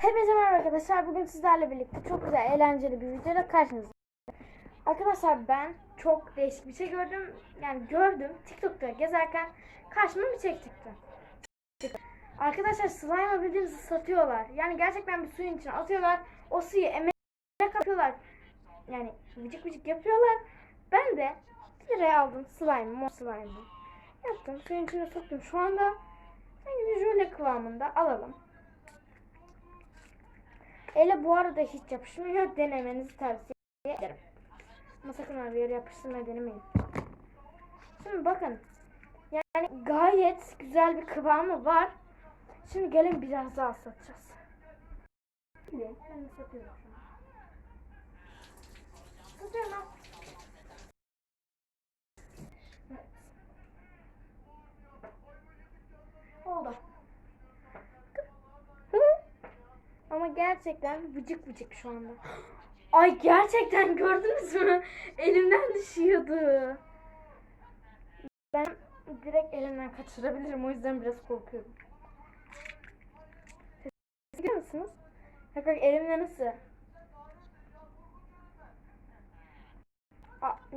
Hepinize merhaba arkadaşlar. Bugün sizlerle birlikte çok güzel, eğlenceli bir videoda karşınızdayım. Arkadaşlar ben çok değişik bir şey gördüm. Yani gördüm. TikTok'ta gezerken karşıma bir çek çıktı. Arkadaşlar slime'ı bildiğiniz satıyorlar. Yani gerçekten bir suyun içine atıyorlar. O suyu emeğe kapıyorlar. Yani vıcık vıcık yapıyorlar. Ben de 1 liraya aldım slime, mor slime'ı. Yaptım. Suyun içine soktum. Şu anda sanki bir jöle kıvamında alalım. Ele bu arada hiç yapışmıyor. Denemenizi tavsiye ederim. Ama sakın abi yere yapıştırmayı denemeyin. Şimdi bakın. Yani gayet güzel bir kıvamı var. Şimdi gelin biraz daha satacağız. Şimdi ben satıyorum. Satıyorum ha. Evet. Oldu. Ama gerçekten vıcık vıcık şu anda. Ay gerçekten gördünüz mü? Elimden düşüyordu. Ben direkt elimden kaçırabilirim. O yüzden biraz korkuyorum. Siz görüyor musunuz? Bak bak elimde nasıl?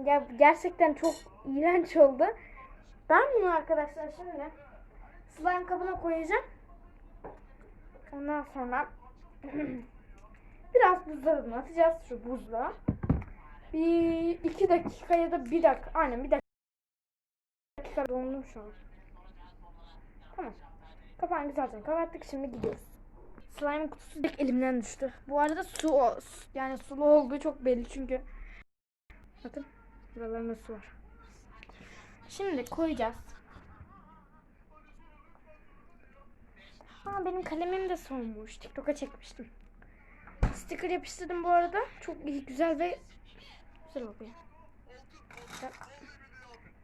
Ya gerçekten çok iğrenç oldu. Ben bunu arkadaşlar şimdi slime kabına koyacağım. Ondan sonra biraz buzdolabına atacağız şu buzla. Bir iki dakika ya da bir dakika. Aynen bir dakika dondum şu an. Tamam. Kapağını güzelce kapattık. Şimdi gidiyoruz. Slime kutusu direkt elimden düştü. Bu arada su. Yani sulu olduğu çok belli çünkü. Bakın. Buralarında su var. Şimdi koyacağız. Aa benim kalemim de solmuş. TikTok'a çekmiştim. Sticker yapıştırdım bu arada. Çok iyi, güzel ve güzel oluyor.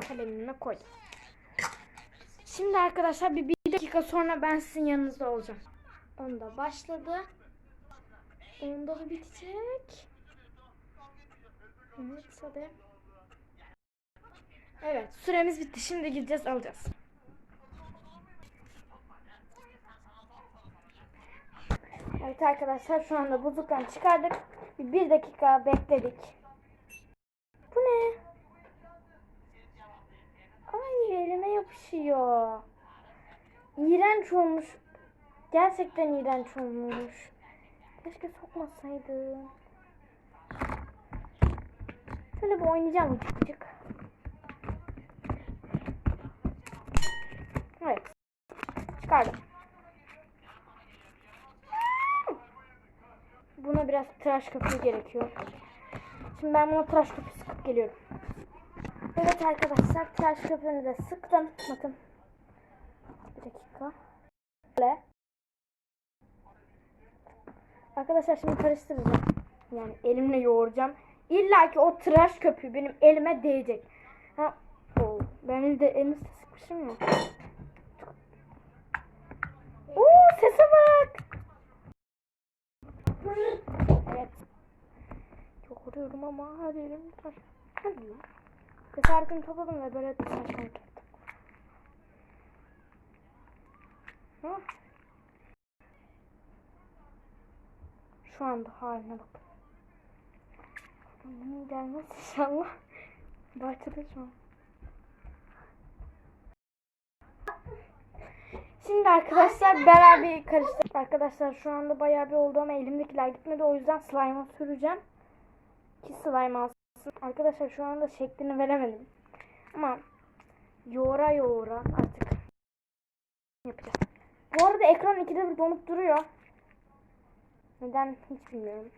Kalemime koydum. Şimdi arkadaşlar bir, bir dakika sonra ben sizin yanınızda olacağım. Onda başladı. Onda da bitecek. Evet hadi. Evet süremiz bitti. Şimdi gideceğiz alacağız. Evet arkadaşlar şu anda buzluktan çıkardık. Bir, dakika bekledik. Bu ne? Ay elime yapışıyor. İğrenç olmuş. Gerçekten iğrenç olmuş. Keşke sokmasaydım. Şöyle bir oynayacağım vıcık. Evet. Çıkardım. Buna biraz tıraş köpüğü gerekiyor. Şimdi ben buna tıraş köpüğü sıkıp geliyorum. Evet arkadaşlar tıraş köpüğünü de sıktım. Bakın. Bir dakika. Böyle. Arkadaşlar şimdi karıştıracağım. Yani elimle yoğuracağım. İlla ki o tıraş köpüğü benim elime değecek. Ha, o, benim de elimi sıkmışım ya. Oo sese bak. Evet. Çok vuruyorum ama her yerim taş. Hadi ya. Cesaretimi topladım ve böyle ettim. Hı? Şu anda haline bak. Annemin gelmez inşallah. Bahçede şu an. Şimdi arkadaşlar beraber karıştırdık. Arkadaşlar şu anda bayağı bir oldu ama elimdekiler gitmedi. O yüzden slime'a süreceğim. Ki slime alsın. Arkadaşlar şu anda şeklini veremedim. Ama yoğura yoğura artık yapacağız. Bu arada ekran ikide bir donup duruyor. Neden hiç bilmiyorum.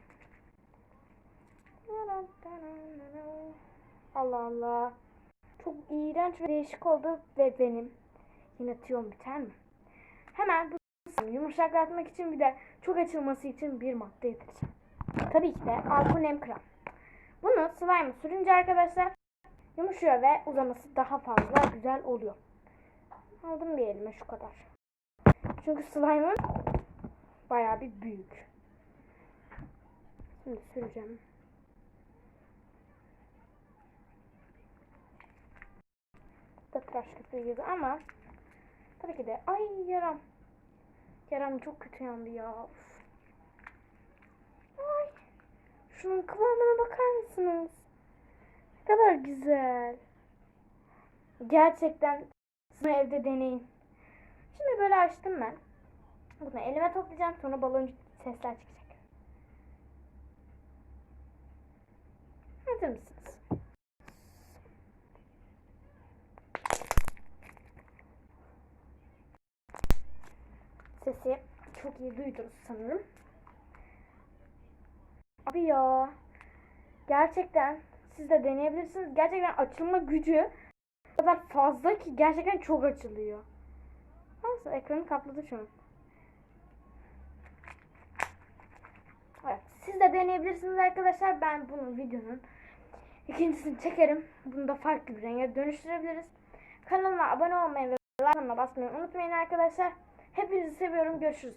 Allah Allah. Çok iğrenç ve değişik oldu ve benim yine tüyom biter mi? Hemen bu yumuşaklatmak için bir de çok açılması için bir madde getireceğim. Tabii ki de alkol nem krem. Bunu slime sürünce arkadaşlar yumuşuyor ve uzaması daha fazla güzel oluyor. Aldım bir elime şu kadar. Çünkü slime'ım bayağı bir büyük. Şimdi süreceğim. da tıraş köpüğü gibi ama tabii ki de ay yaram. Kerem çok kötü yandı ya. Ay. Şunun kıvamına bakar mısınız? Ne kadar güzel. Gerçekten bunu evde deneyin. Şimdi böyle açtım ben. Bunu elime toplayacağım sonra baloncuk sesler çıkacak. Hazır mısınız? Sesi çok iyi duydunuz sanırım. Abi ya. Gerçekten siz de deneyebilirsiniz. Gerçekten açılma gücü o kadar fazla ki gerçekten çok açılıyor. Nasıl ekranı kapladı şu an. Evet, siz de deneyebilirsiniz arkadaşlar. Ben bunu videonun ikincisini çekerim. Bunu da farklı bir renge dönüştürebiliriz. Kanalıma abone olmayı ve like basmayı unutmayın arkadaşlar. Hepinizi seviyorum. Görüşürüz.